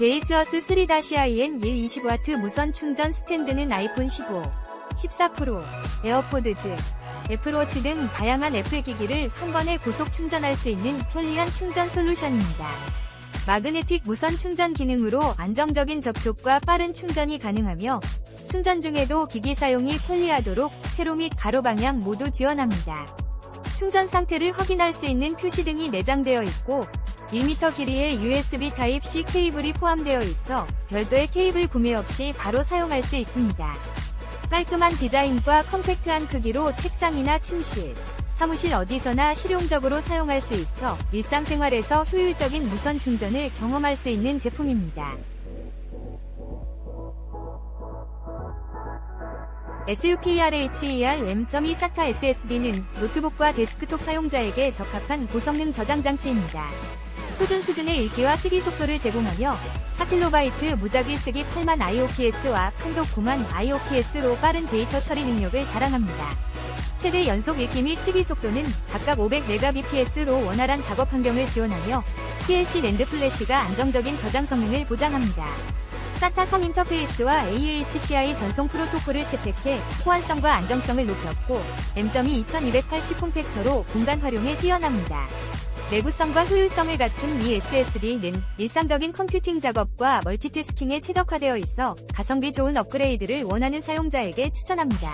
베이스어스 3-IN 120W 무선 충전 스탠드는 아이폰 15, 14 프로, 에어포드즈, 애플워치 등 다양한 애플 기기를 한 번에 고속 충전할 수 있는 편리한 충전 솔루션입니다. 마그네틱 무선 충전 기능으로 안정적인 접촉과 빠른 충전이 가능하며 충전 중에도 기기 사용이 편리하도록 세로 및 가로 방향 모두 지원합니다. 충전 상태를 확인할 수 있는 표시 등이 내장되어 있고 1m 길이의 USB Type-C 케이블이 포함되어 있어 별도의 케이블 구매 없이 바로 사용할 수 있습니다. 깔끔한 디자인과 컴팩트한 크기로 책상이나 침실, 사무실 어디서나 실용적으로 사용할 수 있어 일상생활에서 효율적인 무선 충전을 경험할 수 있는 제품입니다. SUPRHER M.2 SATA SSD는 노트북과 데스크톱 사용자에게 적합한 고성능 저장 장치입니다. 표준 수준의 읽기와 쓰기 속도를 제공하며 4kB 무작위 쓰기 8만 IOPS와 판독 9만 IOPS로 빠른 데이터 처리 능력을 자랑합니다. 최대 연속 읽기 및 쓰기 속도는 각각 500Mbps로 원활한 작업 환경을 지원하며 TLC 랜드 플래시가 안정적인 저장 성능을 보장합니다. 3 인터페이스와 AHCI 전송 프로토콜을 채택해 호환성과 안정성을 높였고 M.2 2280 폼팩터로 공간 활용에 뛰어납니다. 내구성과 효율성을 갖춘 이 SSD는 일상적인 컴퓨팅 작업과 멀티태스킹에 최적화되어 있어 가성비 좋은 업그레이드를 원하는 사용자에게 추천합니다.